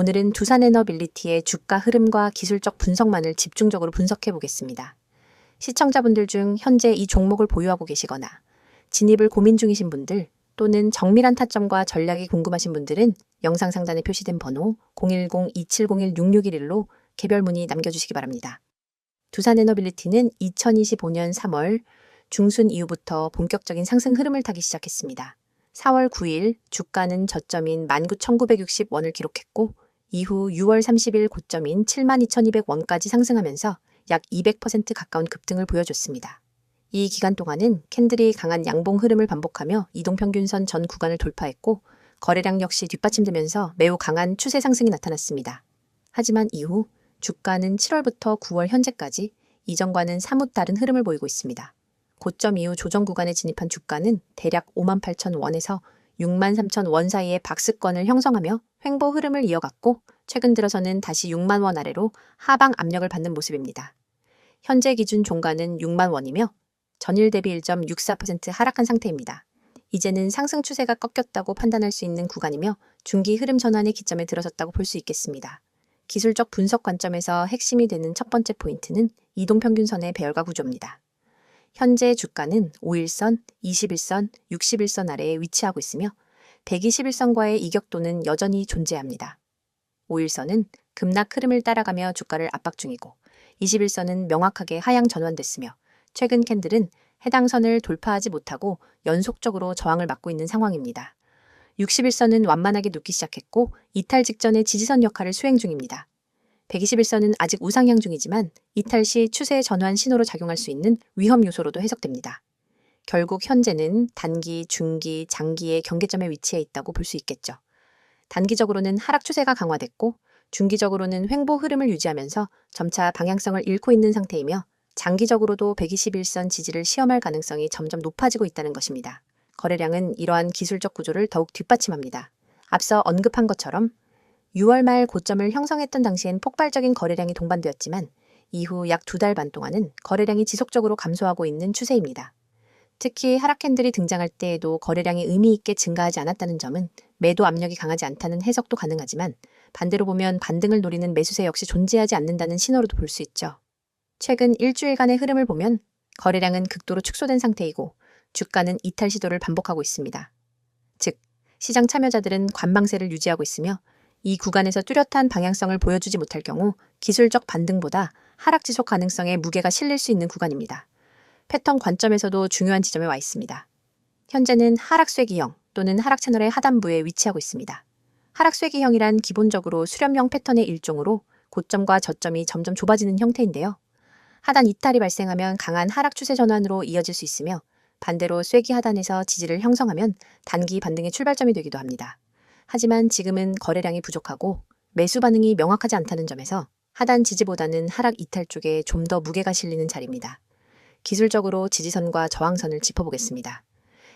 오늘은 두산에너빌리티의 주가 흐름과 기술적 분석만을 집중적으로 분석해 보겠습니다. 시청자분들 중 현재 이 종목을 보유하고 계시거나 진입을 고민 중이신 분들 또는 정밀한 타점과 전략이 궁금하신 분들은 영상 상단에 표시된 번호 010-2701-6611로 개별 문의 남겨주시기 바랍니다. 두산에너빌리티는 2025년 3월 중순 이후부터 본격적인 상승 흐름을 타기 시작했습니다. 4월 9일 주가는 저점인 19,960원을 기록했고 이후 6월 30일 고점인 72,200원까지 상승하면서 약 200% 가까운 급등을 보여줬습니다. 이 기간 동안은 캔들이 강한 양봉 흐름을 반복하며 이동평균선 전 구간을 돌파했고 거래량 역시 뒷받침되면서 매우 강한 추세 상승이 나타났습니다. 하지만 이후 주가는 7월부터 9월 현재까지 이전과는 사뭇 다른 흐름을 보이고 있습니다. 고점 이후 조정 구간에 진입한 주가는 대략 5만 8천 원에서 6만 3천 원 사이의 박스권을 형성하며 횡보 흐름을 이어갔고 최근 들어서는 다시 6만 원 아래로 하방 압력을 받는 모습입니다. 현재 기준 종가는 6만 원이며 전일 대비 1.64% 하락한 상태입니다. 이제는 상승 추세가 꺾였다고 판단할 수 있는 구간이며 중기 흐름 전환의 기점에 들어섰다고 볼 수 있겠습니다. 기술적 분석 관점에서 핵심이 되는 첫 번째 포인트는 이동평균선의 배열과 구조입니다. 현재 주가는 5일선, 21선, 61선 아래에 위치하고 있으며 121선과의 이격도는 여전히 존재합니다. 5일선은 급락 흐름을 따라가며 주가를 압박 중이고 21선은 명확하게 하향 전환됐으며 최근 캔들은 해당 선을 돌파하지 못하고 연속적으로 저항을 맞고 있는 상황입니다. 61선은 완만하게 눕기 시작했고 이탈 직전의 지지선 역할을 수행 중입니다. 121선은 아직 우상향 중이지만 이탈 시 추세 전환 신호로 작용할 수 있는 위험 요소로도 해석됩니다. 결국 현재는 단기, 중기, 장기의 경계점에 위치해 있다고 볼 수 있겠죠. 단기적으로는 하락 추세가 강화됐고 중기적으로는 횡보 흐름을 유지하면서 점차 방향성을 잃고 있는 상태이며 장기적으로도 121선 지지를 시험할 가능성이 점점 높아지고 있다는 것입니다. 거래량은 이러한 기술적 구조를 더욱 뒷받침합니다. 앞서 언급한 것처럼 6월 말 고점을 형성했던 당시엔 폭발적인 거래량이 동반되었지만 이후 약 두 달 반 동안은 거래량이 지속적으로 감소하고 있는 추세입니다. 특히 하락 캔들이 등장할 때에도 거래량이 의미 있게 증가하지 않았다는 점은 매도 압력이 강하지 않다는 해석도 가능하지만 반대로 보면 반등을 노리는 매수세 역시 존재하지 않는다는 신호로도 볼 수 있죠. 최근 일주일간의 흐름을 보면 거래량은 극도로 축소된 상태이고 주가는 이탈 시도를 반복하고 있습니다. 즉, 시장 참여자들은 관망세를 유지하고 있으며 이 구간에서 뚜렷한 방향성을 보여주지 못할 경우 기술적 반등보다 하락 지속 가능성에 무게가 실릴 수 있는 구간입니다. 패턴 관점에서도 중요한 지점에 와 있습니다. 현재는 하락 쇠기형 또는 하락 채널의 하단부에 위치하고 있습니다. 하락 쇠기형이란 기본적으로 수렴형 패턴의 일종으로 고점과 저점이 점점 좁아지는 형태인데요. 하단 이탈이 발생하면 강한 하락 추세 전환으로 이어질 수 있으며 반대로 쇠기 하단에서 지지를 형성하면 단기 반등의 출발점이 되기도 합니다. 하지만 지금은 거래량이 부족하고 매수 반응이 명확하지 않다는 점에서 하단 지지보다는 하락 이탈 쪽에 좀 더 무게가 실리는 자리입니다. 기술적으로 지지선과 저항선을 짚어보겠습니다.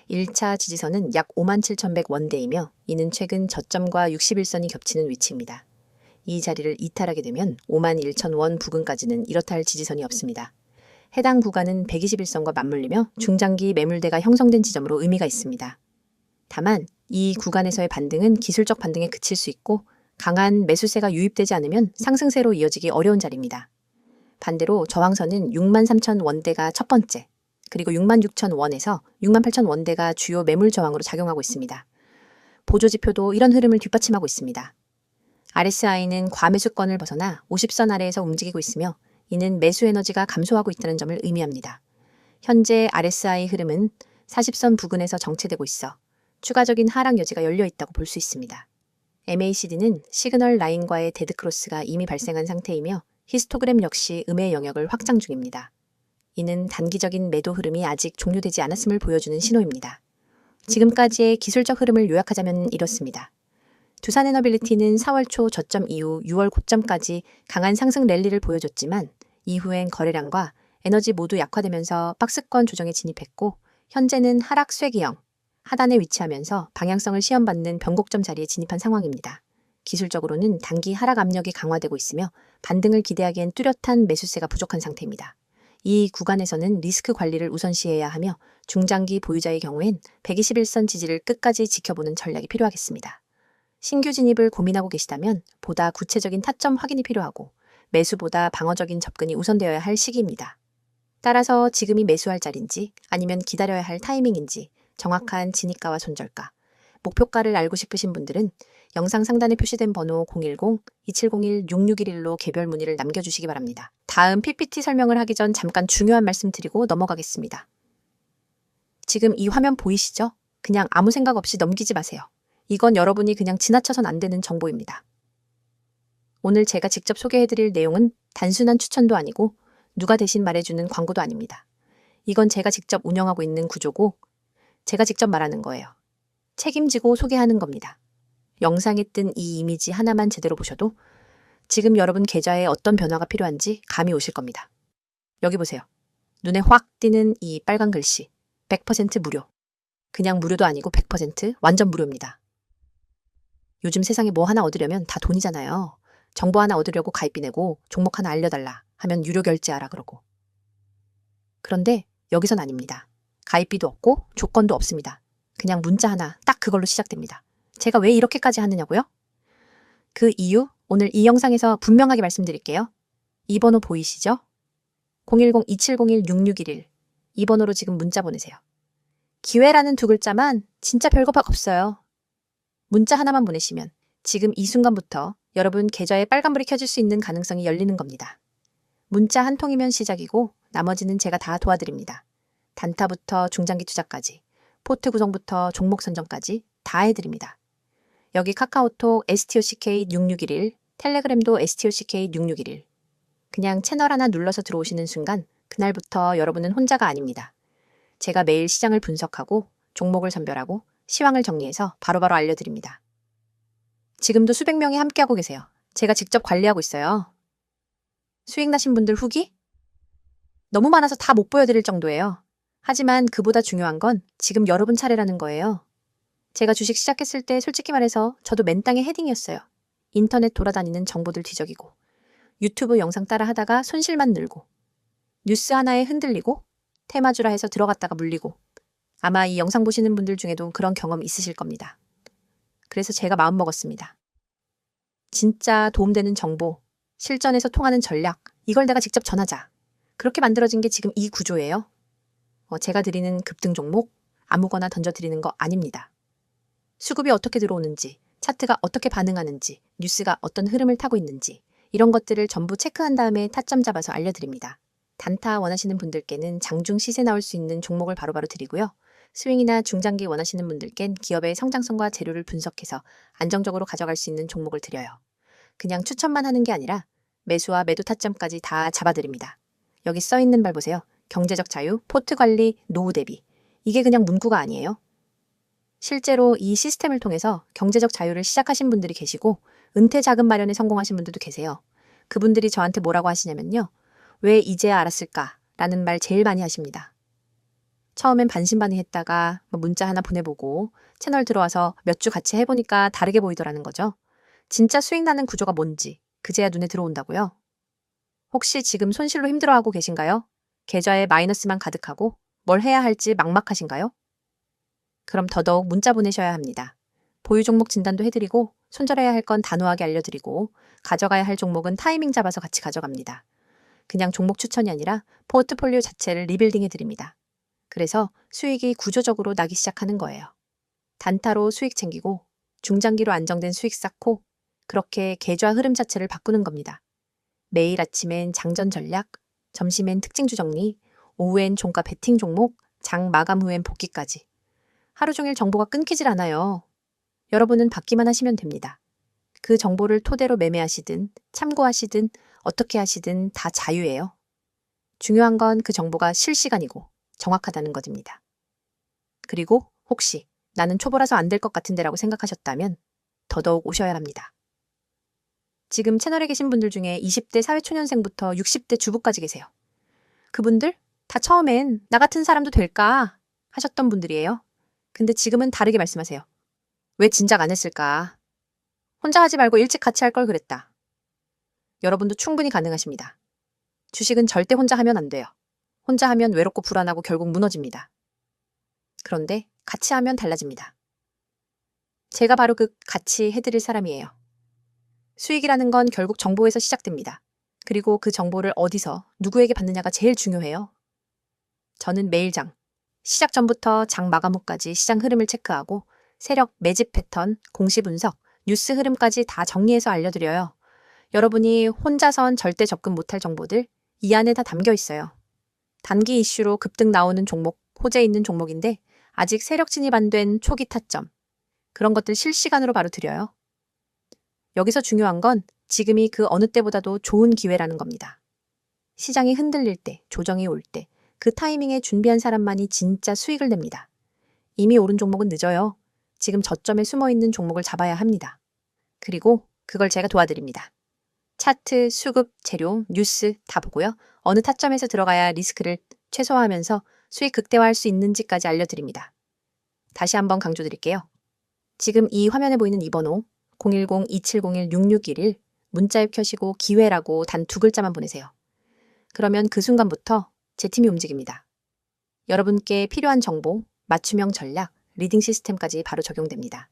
1차 지지선은 약 57,100원대이며 이는 최근 저점과 61선이 겹치는 위치입니다. 이 자리를 이탈하게 되면 51,000원 부근까지는 이렇다 할 지지선이 없습니다. 해당 구간은 121선과 맞물리며 중장기 매물대가 형성된 지점으로 의미가 있습니다. 다만 이 구간에서의 반등은 기술적 반등에 그칠 수 있고 강한 매수세가 유입되지 않으면 상승세로 이어지기 어려운 자리입니다. 반대로 저항선은 6만 3천 원대가 첫 번째, 그리고 6만 6천 원에서 6만 8천 원대가 주요 매물 저항으로 작용하고 있습니다. 보조 지표도 이런 흐름을 뒷받침하고 있습니다. RSI는 과매수권을 벗어나 50선 아래에서 움직이고 있으며 이는 매수 에너지가 감소하고 있다는 점을 의미합니다. 현재 RSI 흐름은 40선 부근에서 정체되고 있어 추가적인 하락 여지가 열려 있다고 볼 수 있습니다. MACD는 시그널 라인과의 데드크로스가 이미 발생한 상태이며 히스토그램 역시 음의 영역을 확장 중입니다. 이는 단기적인 매도 흐름이 아직 종료되지 않았음을 보여주는 신호입니다. 지금까지의 기술적 흐름을 요약하자면 이렇습니다. 두산에너빌리티는 4월 초 저점 이후 6월 고점까지 강한 상승 랠리를 보여줬지만 이후엔 거래량과 에너지 모두 약화되면서 박스권 조정에 진입했고 현재는 하락 쇠기형, 하단에 위치하면서 방향성을 시험받는 변곡점 자리에 진입한 상황입니다. 기술적으로는 단기 하락 압력이 강화되고 있으며 반등을 기대하기엔 뚜렷한 매수세가 부족한 상태입니다. 이 구간에서는 리스크 관리를 우선시해야 하며 중장기 보유자의 경우엔 121선 지지를 끝까지 지켜보는 전략이 필요하겠습니다. 신규 진입을 고민하고 계시다면 보다 구체적인 타점 확인이 필요하고 매수보다 방어적인 접근이 우선되어야 할 시기입니다. 따라서 지금이 매수할 자리인지 아니면 기다려야 할 타이밍인지 정확한 진입가와 손절가, 목표가를 알고 싶으신 분들은 영상 상단에 표시된 번호 010-2701-6611로 개별 문의를 남겨주시기 바랍니다. 다음 PPT 설명을 하기 전 잠깐 중요한 말씀 드리고 넘어가겠습니다. 지금 이 화면 보이시죠? 그냥 아무 생각 없이 넘기지 마세요. 이건 여러분이 그냥 지나쳐선 안 되는 정보입니다. 오늘 제가 직접 소개해드릴 내용은 단순한 추천도 아니고 누가 대신 말해주는 광고도 아닙니다. 이건 제가 직접 운영하고 있는 구조고 제가 직접 말하는 거예요. 책임지고 소개하는 겁니다. 영상에 뜬 이 이미지 하나만 제대로 보셔도 지금 여러분 계좌에 어떤 변화가 필요한지 감이 오실 겁니다. 여기 보세요. 눈에 확 띄는 이 빨간 글씨. 100% 무료. 그냥 무료도 아니고 100% 완전 무료입니다. 요즘 세상에 뭐 하나 얻으려면 다 돈이잖아요. 정보 하나 얻으려고 가입비 내고 종목 하나 알려달라 하면 유료 결제하라 그러고. 그런데 여기선 아닙니다. 가입비도 없고 조건도 없습니다. 그냥 문자 하나 딱 그걸로 시작됩니다. 제가 왜 이렇게까지 하느냐고요? 그 이유 오늘 이 영상에서 분명하게 말씀드릴게요. 이 번호 보이시죠? 010-2701-6611. 이 번호로 지금 문자 보내세요. 기회라는 두 글자만 진짜 별거밖 없어요. 문자 하나만 보내시면 지금 이 순간부터 여러분 계좌에 빨간불이 켜질 수 있는 가능성이 열리는 겁니다. 문자 한 통이면 시작이고 나머지는 제가 다 도와드립니다. 단타부터 중장기 투자까지, 포트 구성부터 종목 선정까지 다 해드립니다. 여기 카카오톡 STOCK6611, 텔레그램도 STOCK6611. 그냥 채널 하나 눌러서 들어오시는 순간 그날부터 여러분은 혼자가 아닙니다. 제가 매일 시장을 분석하고 종목을 선별하고 시황을 정리해서 바로바로 알려드립니다. 지금도 수백 명이 함께하고 계세요. 제가 직접 관리하고 있어요. 수익 나신 분들 후기? 너무 많아서 다 못 보여드릴 정도예요. 하지만 그보다 중요한 건 지금 여러분 차례라는 거예요. 제가 주식 시작했을 때 솔직히 말해서 저도 맨땅에 헤딩이었어요. 인터넷 돌아다니는 정보들 뒤적이고 유튜브 영상 따라 하다가 손실만 늘고 뉴스 하나에 흔들리고 테마주라 해서 들어갔다가 물리고 아마 이 영상 보시는 분들 중에도 그런 경험 있으실 겁니다. 그래서 제가 마음먹었습니다. 진짜 도움되는 정보, 실전에서 통하는 전략, 이걸 내가 직접 전하자. 그렇게 만들어진 게 지금 이 구조예요. 어, 제가 드리는 급등 종목 아무거나 던져드리는 거 아닙니다. 수급이 어떻게 들어오는지, 차트가 어떻게 반응하는지, 뉴스가 어떤 흐름을 타고 있는지, 이런 것들을 전부 체크한 다음에 타점 잡아서 알려드립니다. 단타 원하시는 분들께는 장중 시세 나올 수 있는 종목을 바로바로 드리고요. 스윙이나 중장기 원하시는 분들께는 기업의 성장성과 재료를 분석해서 안정적으로 가져갈 수 있는 종목을 드려요. 그냥 추천만 하는 게 아니라 매수와 매도 타점까지 다 잡아드립니다. 여기 써 있는 말 보세요. 경제적 자유, 포트 관리, 노후 대비. 이게 그냥 문구가 아니에요. 실제로 이 시스템을 통해서 경제적 자유를 시작하신 분들이 계시고 은퇴 자금 마련에 성공하신 분들도 계세요. 그분들이 저한테 뭐라고 하시냐면요. 왜 이제야 알았을까? 라는 말 제일 많이 하십니다. 처음엔 반신반의 했다가 뭐 문자 하나 보내보고 채널 들어와서 몇 주 같이 해보니까 다르게 보이더라는 거죠. 진짜 수익 나는 구조가 뭔지 그제야 눈에 들어온다고요. 혹시 지금 손실로 힘들어하고 계신가요? 계좌에 마이너스만 가득하고 뭘 해야 할지 막막하신가요? 그럼 더더욱 문자 보내셔야 합니다. 보유 종목 진단도 해드리고 손절해야 할 건 단호하게 알려드리고 가져가야 할 종목은 타이밍 잡아서 같이 가져갑니다. 그냥 종목 추천이 아니라 포트폴리오 자체를 리빌딩 해드립니다. 그래서 수익이 구조적으로 나기 시작하는 거예요. 단타로 수익 챙기고 중장기로 안정된 수익 쌓고 그렇게 계좌 흐름 자체를 바꾸는 겁니다. 매일 아침엔 장전 전략, 점심엔 특징주 정리, 오후엔 종가 베팅 종목, 장 마감 후엔 복귀까지. 하루 종일 정보가 끊기질 않아요. 여러분은 받기만 하시면 됩니다. 그 정보를 토대로 매매하시든 참고하시든 어떻게 하시든 다 자유예요. 중요한 건 그 정보가 실시간이고 정확하다는 것입니다. 그리고 혹시 나는 초보라서 안 될 것 같은데라고 생각하셨다면 더더욱 오셔야 합니다. 지금 채널에 계신 분들 중에 20대 사회초년생부터 60대 주부까지 계세요. 그분들 다 처음엔 나 같은 사람도 될까 하셨던 분들이에요. 근데 지금은 다르게 말씀하세요. 왜 진작 안 했을까? 혼자 하지 말고 일찍 같이 할 걸 그랬다. 여러분도 충분히 가능하십니다. 주식은 절대 혼자 하면 안 돼요. 혼자 하면 외롭고 불안하고 결국 무너집니다. 그런데 같이 하면 달라집니다. 제가 바로 그 같이 해드릴 사람이에요. 수익이라는 건 결국 정보에서 시작됩니다. 그리고 그 정보를 어디서 누구에게 받느냐가 제일 중요해요. 저는 매일장, 시작 전부터 장 마감 후까지 시장 흐름을 체크하고 세력, 매집 패턴, 공시 분석, 뉴스 흐름까지 다 정리해서 알려드려요. 여러분이 혼자선 절대 접근 못할 정보들 이 안에 다 담겨 있어요. 단기 이슈로 급등 나오는 종목, 호재 있는 종목인데 아직 세력 진입 안 된 초기 타점. 그런 것들 실시간으로 바로 드려요. 여기서 중요한 건 지금이 그 어느 때보다도 좋은 기회라는 겁니다. 시장이 흔들릴 때, 조정이 올 때, 그 타이밍에 준비한 사람만이 진짜 수익을 냅니다. 이미 오른 종목은 늦어요. 지금 저점에 숨어 있는 종목을 잡아야 합니다. 그리고 그걸 제가 도와드립니다. 차트, 수급, 재료, 뉴스 다 보고요. 어느 타점에서 들어가야 리스크를 최소화하면서 수익 극대화할 수 있는지까지 알려드립니다. 다시 한번 강조드릴게요. 지금 이 화면에 보이는 이 번호 010-2701-6611 문자 앱 켜시고 기회라고 단 두 글자만 보내세요. 그러면 그 순간부터 제 팀이 움직입니다. 여러분께 필요한 정보, 맞춤형 전략, 리딩 시스템까지 바로 적용됩니다.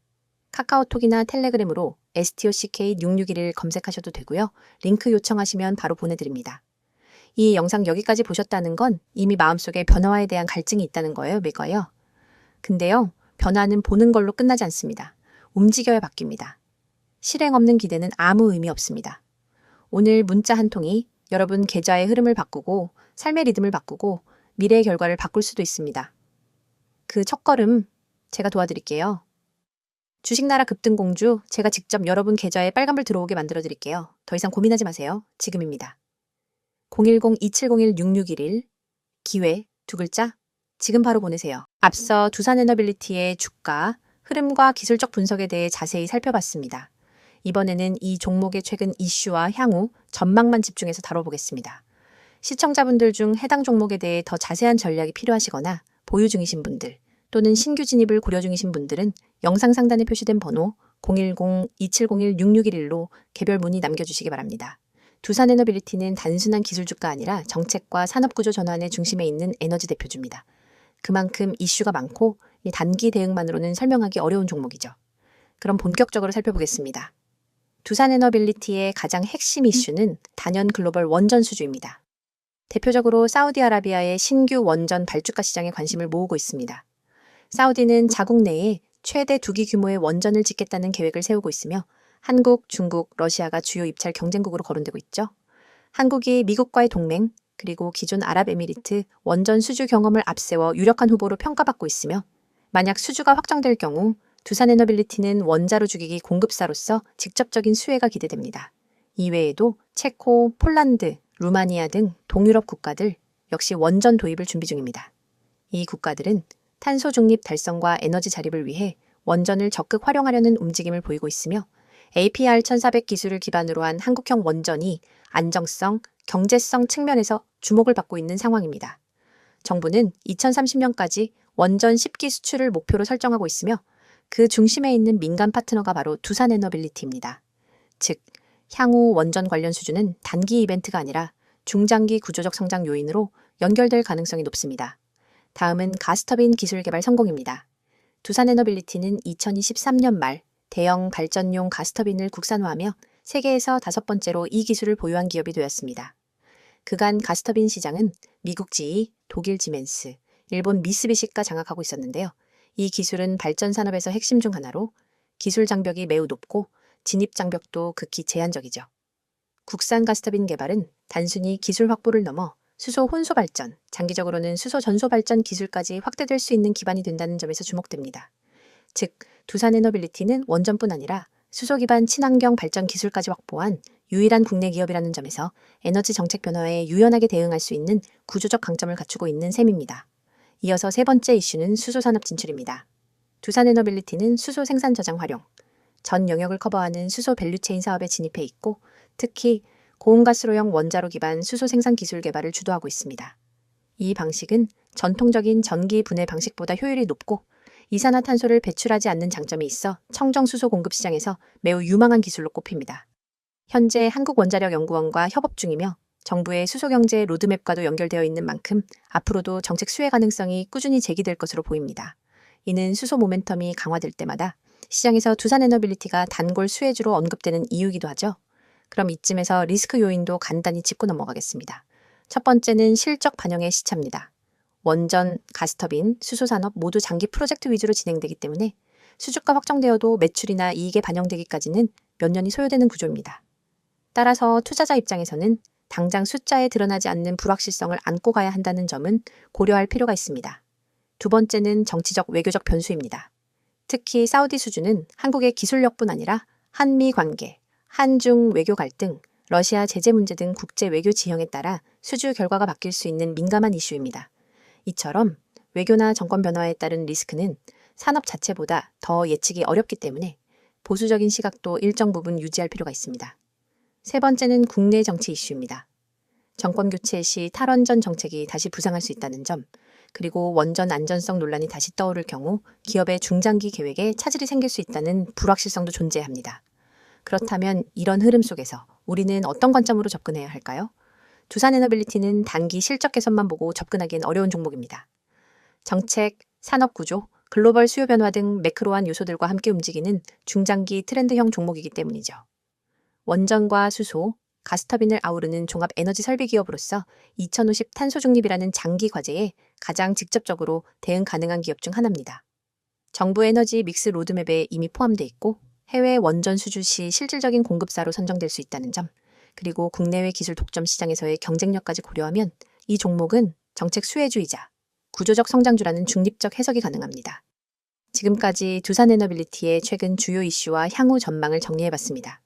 카카오톡이나 텔레그램으로 STOCK6611 검색하셔도 되고요. 링크 요청하시면 바로 보내드립니다. 이 영상 여기까지 보셨다는 건 이미 마음속에 변화에 대한 갈증이 있다는 거예요, 매거요. 근데요, 변화는 보는 걸로 끝나지 않습니다. 움직여야 바뀝니다. 실행 없는 기대는 아무 의미 없습니다. 오늘 문자 한 통이 여러분 계좌의 흐름을 바꾸고 삶의 리듬을 바꾸고 미래의 결과를 바꿀 수도 있습니다. 그 첫걸음 제가 도와드릴게요. 주식나라 급등공주 제가 직접 여러분 계좌에 빨간불 들어오게 만들어 드릴게요. 더 이상 고민하지 마세요. 지금입니다. 010-2701-6611 기회 두 글자 지금 바로 보내세요. 앞서 두산에너빌리티의 주가, 흐름과 기술적 분석에 대해 자세히 살펴봤습니다. 이번에는 이 종목의 최근 이슈와 향후 전망만 집중해서 다뤄보겠습니다. 시청자분들 중 해당 종목에 대해 더 자세한 전략이 필요하시거나 보유 중이신 분들 또는 신규 진입을 고려 중이신 분들은 영상 상단에 표시된 번호 010-2701-6611로 개별 문의 남겨주시기 바랍니다. 두산에너빌리티는 단순한 기술주가 아니라 정책과 산업구조 전환의 중심에 있는 에너지 대표주입니다. 그만큼 이슈가 많고 단기 대응만으로는 설명하기 어려운 종목이죠. 그럼 본격적으로 살펴보겠습니다. 두산에너빌리티의 가장 핵심 이슈는 단연 글로벌 원전 수주입니다. 대표적으로 사우디아라비아의 신규 원전 발주가 시장에 관심을 모으고 있습니다. 사우디는 자국 내에 최대 두기 규모의 원전을 짓겠다는 계획을 세우고 있으며 한국, 중국, 러시아가 주요 입찰 경쟁국으로 거론되고 있죠. 한국이 미국과의 동맹, 그리고 기존 아랍에미리트 원전 수주 경험을 앞세워 유력한 후보로 평가받고 있으며 만약 수주가 확정될 경우 두산에너빌리티는 원자로 죽이기 공급사로서 직접적인 수혜가 기대됩니다. 이외에도 체코, 폴란드, 루마니아 등 동유럽 국가들 역시 원전 도입을 준비 중입니다. 이 국가들은 탄소 중립 달성과 에너지 자립을 위해 원전을 적극 활용하려는 움직임을 보이고 있으며 APR 1400 기술을 기반으로 한 한국형 원전이 안정성, 경제성 측면에서 주목을 받고 있는 상황입니다. 정부는 2030년까지 원전 10기 수출을 목표로 설정하고 있으며 그 중심에 있는 민간 파트너가 바로 두산에너빌리티입니다. 즉, 향후 원전 관련 수주는 단기 이벤트가 아니라 중장기 구조적 성장 요인으로 연결될 가능성이 높습니다. 다음은 가스터빈 기술 개발 성공입니다. 두산에너빌리티는 2023년 말 대형 발전용 가스터빈을 국산화하며 세계에서 다섯 번째로 이 기술을 보유한 기업이 되었습니다. 그간 가스터빈 시장은 미국 GE, 독일 지멘스, 일본 미쓰비시가 장악하고 있었는데요. 이 기술은 발전 산업에서 핵심 중 하나로 기술 장벽이 매우 높고 진입 장벽도 극히 제한적이죠. 국산 가스터빈 개발은 단순히 기술 확보를 넘어 수소 혼소 발전, 장기적으로는 수소 전소 발전 기술까지 확대될 수 있는 기반이 된다는 점에서 주목됩니다. 즉, 두산 에너빌리티는 원전뿐 아니라 수소 기반 친환경 발전 기술까지 확보한 유일한 국내 기업이라는 점에서 에너지 정책 변화에 유연하게 대응할 수 있는 구조적 강점을 갖추고 있는 셈입니다. 이어서 세 번째 이슈는 수소 산업 진출입니다. 두산에너빌리티는 수소 생산 저장 활용, 전 영역을 커버하는 수소 밸류체인 사업에 진입해 있고 특히 고온가스로형 원자로 기반 수소 생산 기술 개발을 주도하고 있습니다. 이 방식은 전통적인 전기 분해 방식보다 효율이 높고 이산화탄소를 배출하지 않는 장점이 있어 청정 수소 공급 시장에서 매우 유망한 기술로 꼽힙니다. 현재 한국원자력연구원과 협업 중이며 정부의 수소경제 로드맵과도 연결되어 있는 만큼 앞으로도 정책 수혜 가능성이 꾸준히 제기될 것으로 보입니다. 이는 수소 모멘텀이 강화될 때마다 시장에서 두산 에너빌리티가 단골 수혜주로 언급되는 이유이기도 하죠. 그럼 이쯤에서 리스크 요인도 간단히 짚고 넘어가겠습니다. 첫 번째는 실적 반영의 시차입니다. 원전, 가스터빈, 수소산업 모두 장기 프로젝트 위주로 진행되기 때문에 수주가 확정되어도 매출이나 이익에 반영되기까지는 몇 년이 소요되는 구조입니다. 따라서 투자자 입장에서는 당장 숫자에 드러나지 않는 불확실성을 안고 가야 한다는 점은 고려할 필요가 있습니다. 두 번째는 정치적 외교적 변수입니다. 특히 사우디 수주는 한국의 기술력뿐 아니라 한미 관계, 한중 외교 갈등, 러시아 제재 문제 등 국제 외교 지형에 따라 수주 결과가 바뀔 수 있는 민감한 이슈입니다. 이처럼 외교나 정권 변화에 따른 리스크는 산업 자체보다 더 예측이 어렵기 때문에 보수적인 시각도 일정 부분 유지할 필요가 있습니다. 세 번째는 국내 정치 이슈입니다. 정권 교체 시 탈원전 정책이 다시 부상할 수 있다는 점, 그리고 원전 안전성 논란이 다시 떠오를 경우 기업의 중장기 계획에 차질이 생길 수 있다는 불확실성도 존재합니다. 그렇다면 이런 흐름 속에서 우리는 어떤 관점으로 접근해야 할까요? 두산 에너빌리티는 단기 실적 개선만 보고 접근하기엔 어려운 종목입니다. 정책, 산업 구조, 글로벌 수요 변화 등 매크로한 요소들과 함께 움직이는 중장기 트렌드형 종목이기 때문이죠. 원전과 수소, 가스터빈을 아우르는 종합 에너지 설비 기업으로서 2050 탄소 중립이라는 장기 과제에 가장 직접적으로 대응 가능한 기업 중 하나입니다. 정부 에너지 믹스 로드맵에 이미 포함돼 있고 해외 원전 수주 시 실질적인 공급사로 선정될 수 있다는 점, 그리고 국내외 기술 독점 시장에서의 경쟁력까지 고려하면 이 종목은 정책 수혜주이자 구조적 성장주라는 중립적 해석이 가능합니다. 지금까지 두산 에너빌리티의 최근 주요 이슈와 향후 전망을 정리해봤습니다.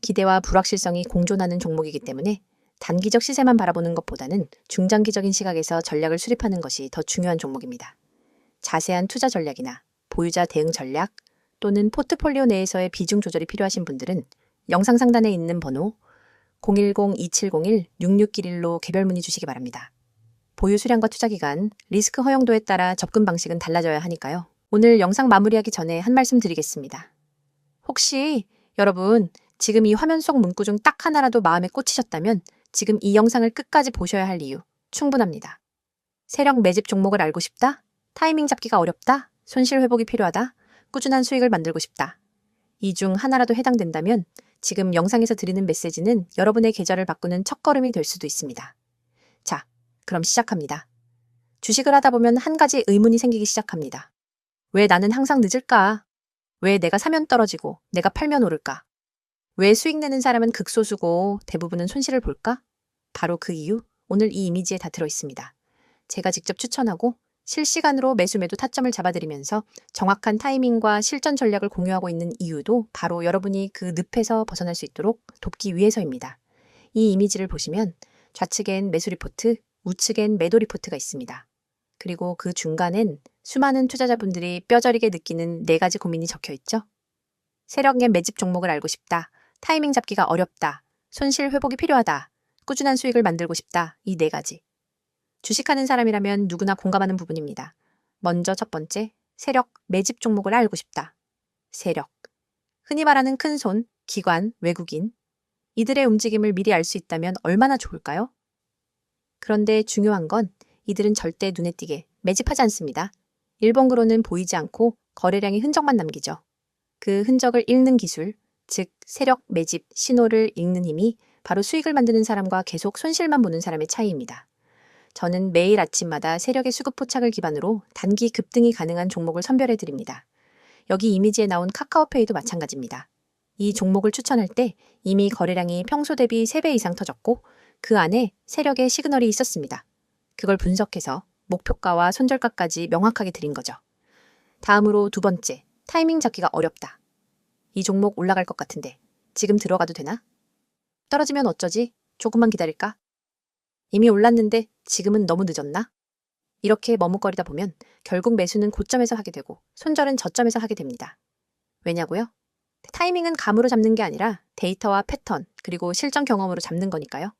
기대와 불확실성이 공존하는 종목이기 때문에 단기적 시세만 바라보는 것보다는 중장기적인 시각에서 전략을 수립하는 것이 더 중요한 종목입니다. 자세한 투자 전략이나 보유자 대응 전략 또는 포트폴리오 내에서의 비중 조절이 필요하신 분들은 영상 상단에 있는 번호 010-2701-6691로 개별 문의 주시기 바랍니다. 보유 수량과 투자 기간, 리스크 허용도에 따라 접근 방식은 달라져야 하니까요. 오늘 영상 마무리하기 전에 한 말씀 드리겠습니다. 혹시 여러분 지금 이 화면 속 문구 중 딱 하나라도 마음에 꽂히셨다면 지금 이 영상을 끝까지 보셔야 할 이유 충분합니다. 세력 매집 종목을 알고 싶다? 타이밍 잡기가 어렵다? 손실 회복이 필요하다? 꾸준한 수익을 만들고 싶다. 이 중 하나라도 해당된다면 지금 영상에서 드리는 메시지는 여러분의 계좌를 바꾸는 첫걸음이 될 수도 있습니다. 자, 그럼 시작합니다. 주식을 하다 보면 한 가지 의문이 생기기 시작합니다. 왜 나는 항상 늦을까? 왜 내가 사면 떨어지고 내가 팔면 오를까? 왜 수익 내는 사람은 극소수고 대부분은 손실을 볼까? 바로 그 이유, 오늘 이 이미지에 다 들어 있습니다. 제가 직접 추천하고 실시간으로 매수 매도 타점을 잡아드리면서 정확한 타이밍과 실전 전략을 공유하고 있는 이유도 바로 여러분이 그 늪에서 벗어날 수 있도록 돕기 위해서입니다. 이 이미지를 보시면 좌측엔 매수 리포트, 우측엔 매도 리포트가 있습니다. 그리고 그 중간엔 수많은 투자자분들이 뼈저리게 느끼는 네 가지 고민이 적혀 있죠. 세력의 매집 종목을 알고 싶다. 타이밍 잡기가 어렵다. 손실 회복이 필요하다. 꾸준한 수익을 만들고 싶다. 이 네 가지. 주식하는 사람이라면 누구나 공감하는 부분입니다. 먼저 첫 번째, 세력 매집 종목을 알고 싶다. 세력. 흔히 말하는 큰 손, 기관, 외국인. 이들의 움직임을 미리 알 수 있다면 얼마나 좋을까요? 그런데 중요한 건 이들은 절대 눈에 띄게 매집하지 않습니다. 일본으로는 보이지 않고 거래량의 흔적만 남기죠. 그 흔적을 읽는 기술, 즉 세력 매집 신호를 읽는 힘이 바로 수익을 만드는 사람과 계속 손실만 보는 사람의 차이입니다. 저는 매일 아침마다 세력의 수급 포착을 기반으로 단기 급등이 가능한 종목을 선별해 드립니다. 여기 이미지에 나온 카카오페이도 마찬가지입니다. 이 종목을 추천할 때 이미 거래량이 평소 대비 3배 이상 터졌고 그 안에 세력의 시그널이 있었습니다. 그걸 분석해서 목표가와 손절가까지 명확하게 드린 거죠. 다음으로 두 번째, 타이밍 잡기가 어렵다. 이 종목 올라갈 것 같은데 지금 들어가도 되나? 떨어지면 어쩌지? 조금만 기다릴까? 이미 올랐는데 지금은 너무 늦었나? 이렇게 머뭇거리다 보면 결국 매수는 고점에서 하게 되고 손절은 저점에서 하게 됩니다. 왜냐고요? 타이밍은 감으로 잡는 게 아니라 데이터와 패턴 그리고 실전 경험으로 잡는 거니까요.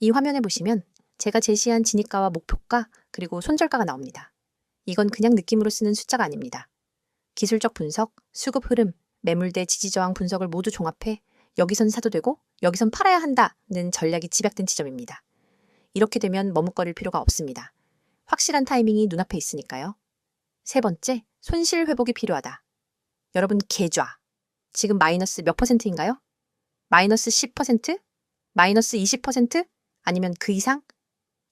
이 화면에 보시면 제가 제시한 진입가와 목표가 그리고 손절가가 나옵니다. 이건 그냥 느낌으로 쓰는 숫자가 아닙니다. 기술적 분석, 수급 흐름, 매물대 지지 저항 분석을 모두 종합해 여기선 사도 되고 여기선 팔아야 한다는 전략이 집약된 지점입니다. 이렇게 되면 머뭇거릴 필요가 없습니다. 확실한 타이밍이 눈앞에 있으니까요. 세 번째, 손실 회복이 필요하다. 여러분 계좌. 지금 마이너스 몇 퍼센트인가요? 마이너스 10%? 마이너스 20%? 아니면 그 이상?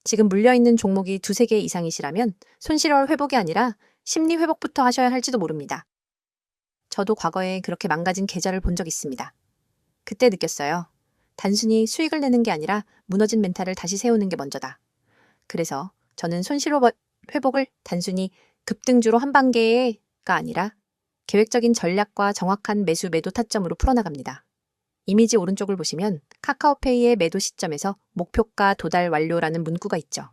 지금 물려있는 종목이 두세 개 이상이시라면 손실월 회복이 아니라 심리 회복부터 하셔야 할지도 모릅니다. 저도 과거에 그렇게 망가진 계좌를 본 적 있습니다. 그때 느꼈어요. 단순히 수익을 내는 게 아니라 무너진 멘탈을 다시 세우는 게 먼저다. 그래서 저는 손실월 회복을 단순히 급등주로 한 단계가 아니라 계획적인 전략과 정확한 매수 매도 타점으로 풀어나갑니다. 이미지 오른쪽을 보시면 카카오페이의 매도 시점에서 목표가 도달 완료라는 문구가 있죠.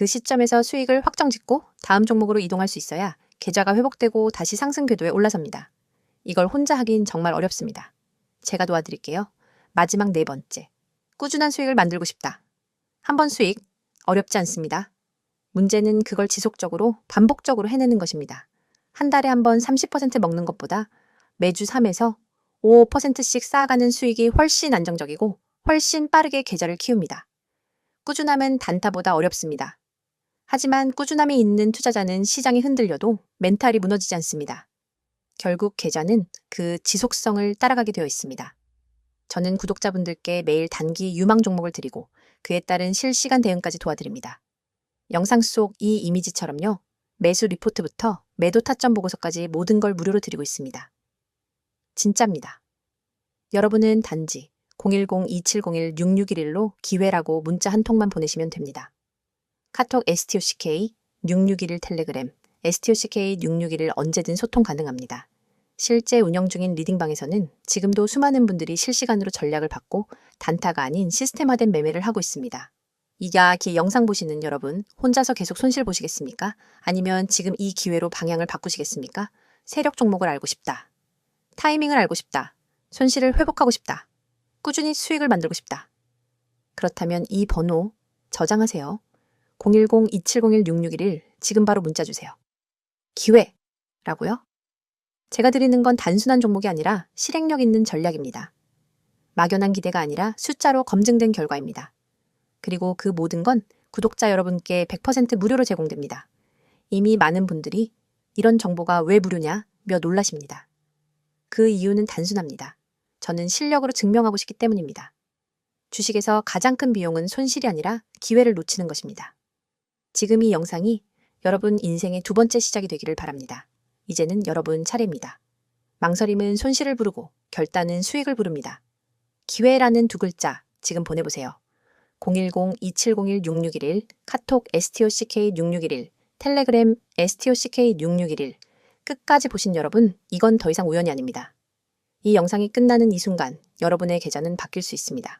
그 시점에서 수익을 확정 짓고 다음 종목으로 이동할 수 있어야 계좌가 회복되고 다시 상승 궤도에 올라섭니다. 이걸 혼자 하긴 정말 어렵습니다. 제가 도와드릴게요. 마지막 네 번째. 꾸준한 수익을 만들고 싶다. 한 번 수익 어렵지 않습니다. 문제는 그걸 지속적으로 반복적으로 해내는 것입니다. 한 달에 한 번 30% 먹는 것보다 매주 3에서 5%씩 쌓아가는 수익이 훨씬 안정적이고 훨씬 빠르게 계좌를 키웁니다. 꾸준함은 단타보다 어렵습니다. 하지만 꾸준함이 있는 투자자는 시장이 흔들려도 멘탈이 무너지지 않습니다. 결국 계좌는 그 지속성을 따라가게 되어 있습니다. 저는 구독자분들께 매일 단기 유망 종목을 드리고 그에 따른 실시간 대응까지 도와드립니다. 영상 속 이 이미지처럼요. 매수 리포트부터 매도 타점 보고서까지 모든 걸 무료로 드리고 있습니다. 진짜입니다. 여러분은 단지 010-2701-6611로 기회라고 문자 한 통만 보내시면 됩니다. 카톡 STOCK 6611 텔레그램 STOCK 6611 언제든 소통 가능합니다. 실제 운영 중인 리딩방에서는 지금도 수많은 분들이 실시간으로 전략을 받고 단타가 아닌 시스템화된 매매를 하고 있습니다. 이야 기 영상 보시는 여러분, 혼자서 계속 손실 보시겠습니까? 아니면 지금 이 기회로 방향을 바꾸시겠습니까? 세력 종목을 알고 싶다. 타이밍을 알고 싶다. 손실을 회복하고 싶다. 꾸준히 수익을 만들고 싶다. 그렇다면 이 번호 저장하세요. 010-2701-6611 지금 바로 문자 주세요. 기회 라고요? 제가 드리는 건 단순한 종목이 아니라 실행력 있는 전략입니다. 막연한 기대가 아니라 숫자로 검증된 결과입니다. 그리고 그 모든 건 구독자 여러분께 100% 무료로 제공됩니다. 이미 많은 분들이 이런 정보가 왜 무료냐 며 놀라십니다. 그 이유는 단순합니다. 저는 실력으로 증명하고 싶기 때문입니다. 주식에서 가장 큰 비용은 손실이 아니라 기회를 놓치는 것입니다. 지금 이 영상이 여러분 인생의 두 번째 시작이 되기를 바랍니다. 이제는 여러분 차례입니다. 망설임은 손실을 부르고 결단은 수익을 부릅니다. 기회라는 두 글자 지금 보내보세요. 010-2701-6611, 카톡 STOCK6611, 텔레그램 STOCK6611. 끝까지 보신 여러분, 이건 더 이상 우연이 아닙니다. 이 영상이 끝나는 이 순간 여러분의 계좌는 바뀔 수 있습니다.